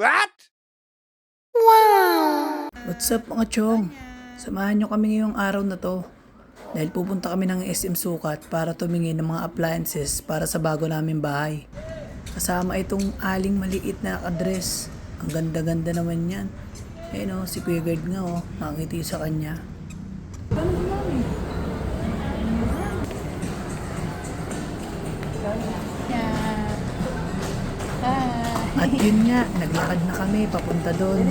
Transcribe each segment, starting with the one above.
What? What's up mga chong? Samahan nyo kami ngayong araw na to. Dahil pupunta kami ng SM Sukat para tumingin ng mga appliances para sa bago namin bahay. Kasama itong aling maliit na nakadress. Ang ganda-ganda naman yan. Ayun o, si Kuya Gerd nga o, makangiti sa kanya. At yun nga, naglakad na kami papunta doon.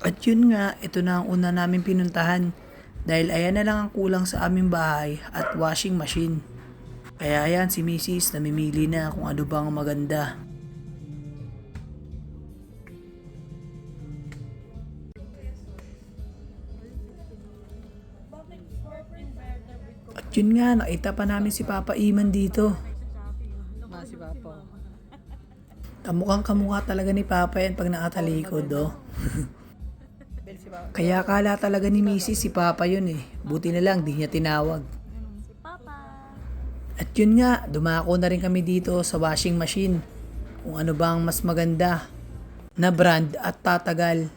At yun nga, ito na ang una namin pinuntahan. Dahil ayan na lang ang kulang sa aming bahay at washing machine. Kaya ayan si Mrs. namimili na kung ano bang maganda. At yun nga, nakita pa namin si Papa Iman dito. Si Papa. Kamukhang kamukha talaga ni Papa yan pag nakatalikod, oh. Kaya kala talaga ni Mrs. si Papa yun eh. Buti na lang, di niya tinawag. At yun nga, dumako na rin kami dito sa washing machine. Kung ano bang mas maganda na brand at tatagal.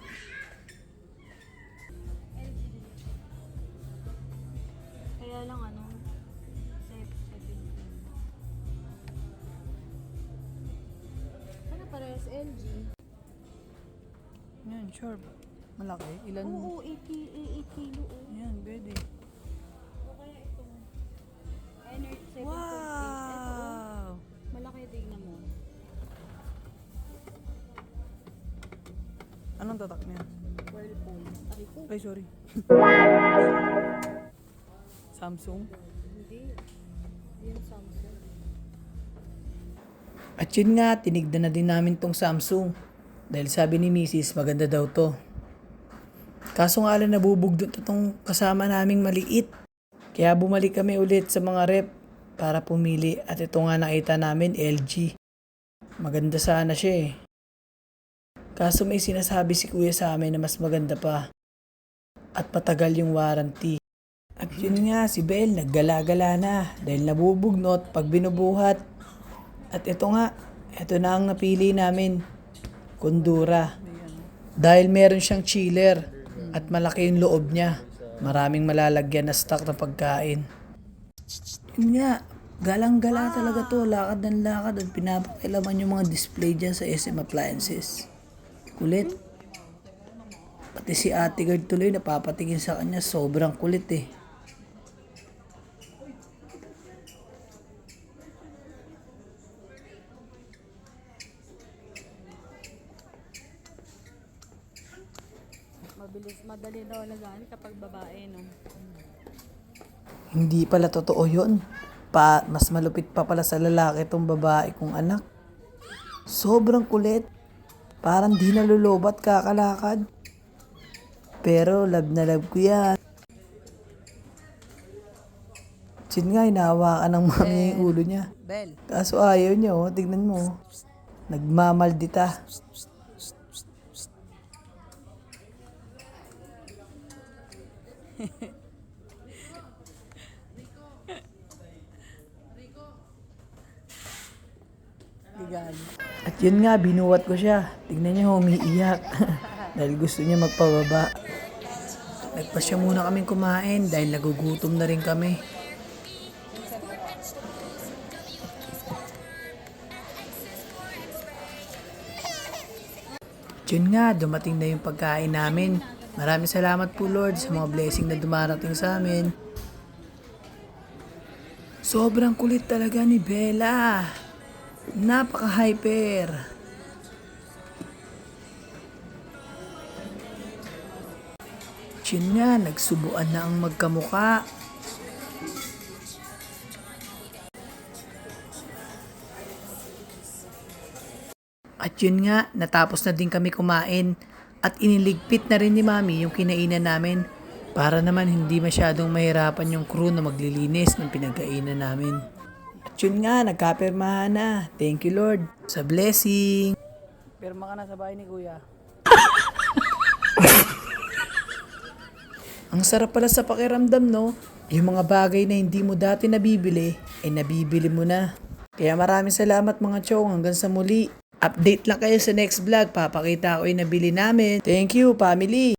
LG? Yan, sure. Malaki. Ilan? Oo, 8 ki- eh, 8 kilo oh. Yan, pwede. O kaya ito. Energy 7.8. Ito oh, Wow! malaki tingnan mo. Anong tatak niya? Whirlpool. Ay ko, Ay, sorry. Samsung. hindi. Yung Samsung. At yun nga, tinignan na din namin tong Samsung. Dahil sabi ni Mrs. maganda daw to. Kaso nga lang nabubugdot itong kasama naming maliit. Kaya bumalik kami ulit sa mga rep para pumili. At ito nga nakita namin, LG. Maganda sana siya eh. Kaso may sinasabi si kuya sa amin na mas maganda pa. At patagal yung warranty. At yun nga, si Belle naggala-gala na dahil nabubugnot pag binubuhat. At ito nga, ito na ang napili namin. Kundura. Dahil meron siyang chiller at malaki yung loob niya. Maraming malalagyan na stock na pagkain. Yun nga, galang-gala talaga to. Lakad ng lakad at pinapakilaman yung mga display dyan sa SM Appliances. Kulit. Pati si Ate Gerd tuloy napapatingin sa kanya. Sobrang kulit eh. Mabilis, madali daw alagaan kapag babae, no? Hindi pala totoo yun. Pa, mas malupit pa pala sa lalaki itong babae kong anak. Sobrang kulit. Parang di nalulobat kakalakad. Pero love na love ko yan. Sin nga, hinahawakan ng mami yung ulo niya. Kaso ayaw niya, oh. Tignan mo. Nagmamaldita. At yun nga, binuwat ko siya. Tignan niya, umiiyak. dahil gusto niya magpababa. Nagpa siya muna kaming kumain dahil nagugutom na rin kami. Yun nga, dumating na yung pagkain namin. Maraming salamat po Lord sa mga blessing na dumarating sa amin. Sobrang kulit talaga ni Bella. Napaka-hyper. Yun nga, nagsubuan na ang magkamuka. At yun nga, natapos na din kami kumain at iniligpit na rin ni Mami yung kinainan namin para naman hindi masyadong mahirapan yung crew na maglilinis ng pinagkainan namin. At yun nga, nagkapirmahan na. Thank you Lord sa blessing. Pirma ka na sa bahay ni Kuya. Ang sarap pala sa pakiramdam, no? Yung mga bagay na hindi mo dati nabibili, ay nabibili mo na. Kaya maraming salamat mga chong. Hanggang sa muli. Update lang kayo sa next vlog. Papakita ko yung nabili namin. Thank you, family!